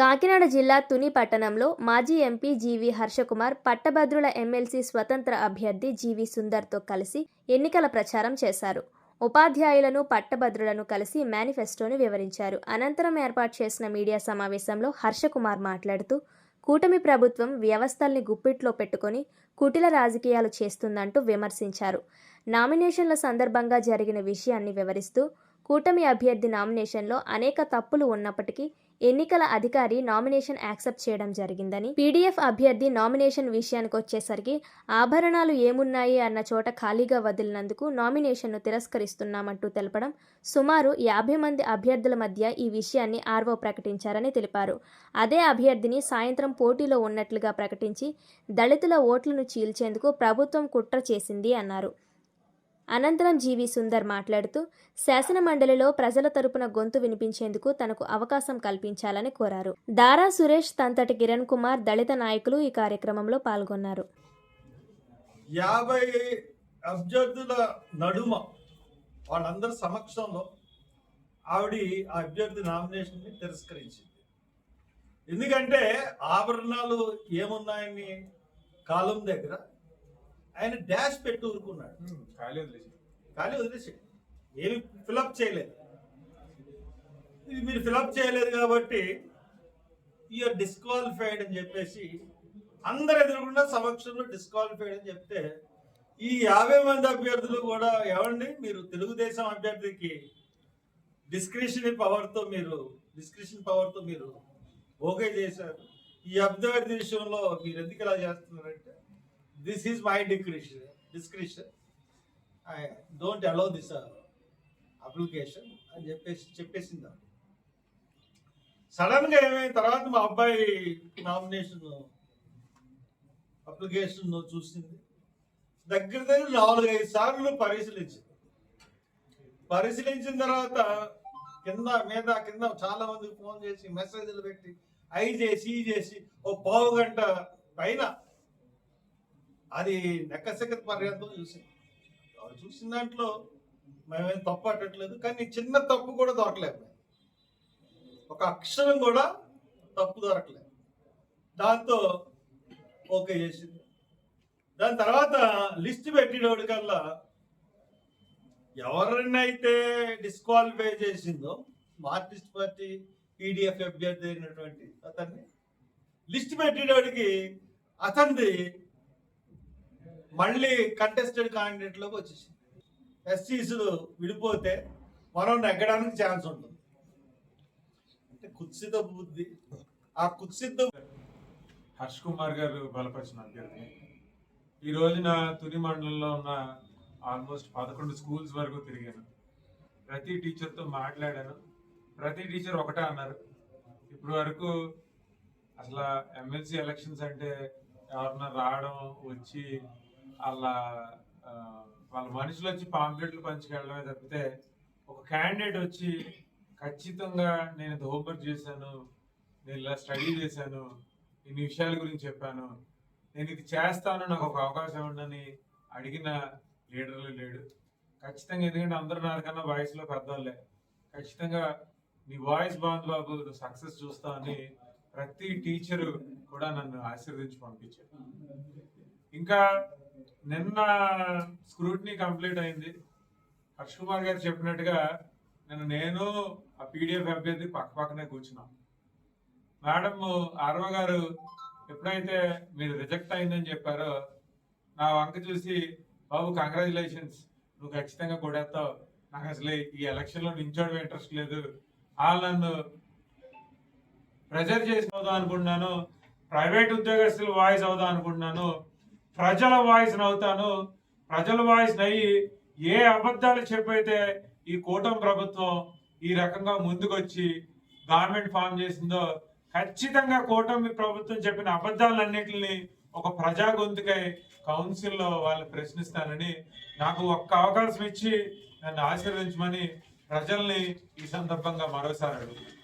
కాకినాడ జిల్లా తుని పట్టణంలో మాజీ ఎంపీ జీవి హర్షకుమార్ పట్టభద్రుల ఎమ్మెల్సీ స్వతంత్ర అభ్యర్థి జీవి సుందర్తో కలిసి ఎన్నికల ప్రచారం చేశారు. ఉపాధ్యాయులను పట్టభద్రులను కలిసి మేనిఫెస్టోను వివరించారు. అనంతరం ఏర్పాటు చేసిన మీడియా సమావేశంలో హర్షకుమార్ మాట్లాడుతూ కూటమి ప్రభుత్వం వ్యవస్థల్ని గుప్పిట్లో పెట్టుకొని కుటిల రాజకీయాలు చేస్తుందంటూ విమర్శించారు. నామినేషన్ల సందర్భంగా జరిగిన విషయాన్ని వివరిస్తూ కూటమి అభ్యర్థి నామినేషన్లో అనేక తప్పులు ఉన్నప్పటికీ ఎన్నికల అధికారి నామినేషన్ యాక్సెప్ట్ చేయడం జరిగిందని పీడీఎఫ్ అభ్యర్థి నామినేషన్ విషయానికి వచ్చేసరికి ఆభరణాలు ఏమున్నాయి అన్న చోట ఖాళీగా వదిలినందుకు నామినేషన్ను తిరస్కరిస్తున్నామంటూ తెలపడం సుమారు యాభై మంది అభ్యర్థుల మధ్య ఈ విషయాన్ని ఆర్వో ప్రకటించారని తెలిపారు. అదే అభ్యర్థిని సాయంత్రం పోటీలో ఉన్నట్లుగా ప్రకటించి దళితుల ఓట్లను చీల్చేందుకు ప్రభుత్వం కుట్ర చేసింది అన్నారు. అనంతరం జీవి సుందర్ మాట్లాడుతూ శాసనమండలిలో ప్రజల తరపున గొంతు వినిపించేందుకు తనకు అవకాశం కల్పించాలని కోరారు. దారా సురేష్ తంతటి కిరణ్ కుమార్ దళిత నాయకులు ఈ కార్యక్రమంలో పాల్గొన్నారు. యాభై అభ్యర్థుల నడుమ వాళ్ళందరి సమక్షంలో ఆవిడ ఆ అభ్యర్థి నామినేషన్ని తిరస్కరించింది. ఎందుకంటే ఆభరణాలు ఏమున్నాయని కాలం దగ్గర ఆయన డాష్ పెట్టి ఊరుకున్నాడు ఖాళీ వదిలేసి కానీ వదిలేసి ఏమి ఫిలప్ చేయలేదు. ఇది మీరు ఫిలప్ చేయలేదు కాబట్టి యూఆర్ డిస్క్వాలిఫైడ్ అని చెప్పేసి అందరు ఎదురుకుండా సమక్షంలో డిస్క్వాలిఫైడ్ అని చెప్తే ఈ యాభై మంది అభ్యర్థులు కూడా ఏమండి? మీరు తెలుగుదేశం అభ్యర్థికి డిస్క్రిషన్ పవర్తో మీరు డిస్క్రిషన్ పవర్తో మీరు ఓకే చేశారు. ఈ అభ్యర్థి విషయంలో మీరు ఎందుకు ఇలా చేస్తున్నారంటే this is my discretion discretion I don't allow this application అని చెప్పేసి చెప్పేసింది. ఆవిడ. సడన్గా తర్వాత మా అబ్బాయి నామినేషన్ అప్లికేషన్ చూసింది. దగ్గర దగ్గర నాలుగు ఐదు సార్లు పరిశీలించింది. పరిశీలించిన తర్వాత కింద మీద కింద చాలా మందికి ఫోన్ చేసి మెసేజ్లు పెట్టి ఐ చేసి ఈ చేసి ఓ పావు గంట పైన అది నెక్కసెక్క పర్యంతం చూసింది చూసిన దాంట్లో మేమేం తప్పు అట్టట్లేదు కానీ చిన్న తప్పు కూడా దొరకలేదు. ఒక అక్షరం కూడా తప్పు దొరకలేదు. దాంతో ఓకే చేసింది. దాని తర్వాత లిస్ట్ పెట్టినోడికల్లా ఎవరినైతే డిస్క్వాలిఫై చేసిందో మార్క్సిస్ట్ పార్టీ పీడిఎఫ్ అభ్యర్థి అయినటువంటి అతన్ని లిస్ట్ పెట్టేటోడికి అతనిది మళ్ళీ కంటెస్టెడ్ క్యాండిడేట్లోకి వచ్చేసింది. ఎస్సీసులు విడిపోతే మనం నెగ్గడానికి ఛాన్స్ ఉంటుంది. అంటే కుత్సిత బుద్ధి. ఆ కుత్సిత హర్ష్ కుమార్ గారు బలపరిచిన అభ్యర్థి ఈ రోజున తుని మండలంలో ఉన్న ఆల్మోస్ట్ పదకొండు స్కూల్స్ వరకు తిరిగాను ప్రతి టీచర్తో మాట్లాడాను ప్రతి టీచర్ ఒకటే అన్నారు. ఇప్పుడు వరకు అసలు ఎమ్మెల్సీ ఎలక్షన్స్ అంటే ఎవరన్నా రావడం వచ్చి వాళ్ళ వాళ్ళ మనుషులు వచ్చి పాంప్లెట్లు పంచుకెళ్ళడమే తప్పితే ఒక క్యాండిడేట్ వచ్చి ఖచ్చితంగా నేను హోంవర్క్ చేశాను నేను ఇలా స్టడీ చేశాను ఇన్ని విషయాల గురించి చెప్పాను నేను ఇది చేస్తాను నాకు ఒక అవకాశం ఉండని అడిగిన లీడర్లు లేడు. ఖచ్చితంగా ఎందుకంటే అందరూ నాకన్నా వాయిస్లో పెద్దవాళ్ళే ఖచ్చితంగా నీ వాయిస్ బాగుంది బాబు నువ్వు సక్సెస్ చూస్తావని ప్రతి టీచరు కూడా నన్ను ఆశీర్వదించి పంపించారు ఇంకా నిన్న స్క్రూటినీ కంప్లీట్ అయింది. హర్ష్ కుమార్ గారు చెప్పినట్టుగా నిన్న నేను ఆ పీడిఎఫ్ అభ్యర్థి పక్క పక్కనే కూర్చున్నాం. మేడం ఆర్వ గారు ఎప్పుడైతే మీరు రిజెక్ట్ అయిందని చెప్పారో నా వంక చూసి బాబు కంగ్రాచులేషన్స్ నువ్వు ఖచ్చితంగా కొడేస్తావు. నాకు అసలు ఈ ఎలక్షన్లో నించోడం ఇంట్రెస్ట్ లేదు. వాళ్ళు నన్ను ప్రెజర్ చేసి అవుదాం అనుకుంటున్నాను. ప్రైవేట్ ఉద్యోగస్తులు వాయిస్ అవుదాం అనుకుంటున్నాను. ప్రజల వాయిస్ అవుతాను ప్రజల వాయిస్ అయ్యి ఏ అబద్ధాలు చెప్పైతే ఈ కూటమి ప్రభుత్వం ఈ రకంగా ముందుకొచ్చి గవర్నమెంట్ ఫామ్ చేసిందో ఖచ్చితంగా కూటమి ప్రభుత్వం చెప్పిన అబద్ధాలన్నింటిని ఒక ప్రజా గొంతుకై కౌన్సిల్లో వాళ్ళు ప్రశ్నిస్తానని నాకు ఒక్క అవకాశం ఇచ్చి నన్ను ఆశీర్వదించమని ప్రజల్ని ఈ సందర్భంగా మరోసారి అడుగుతున్నాను.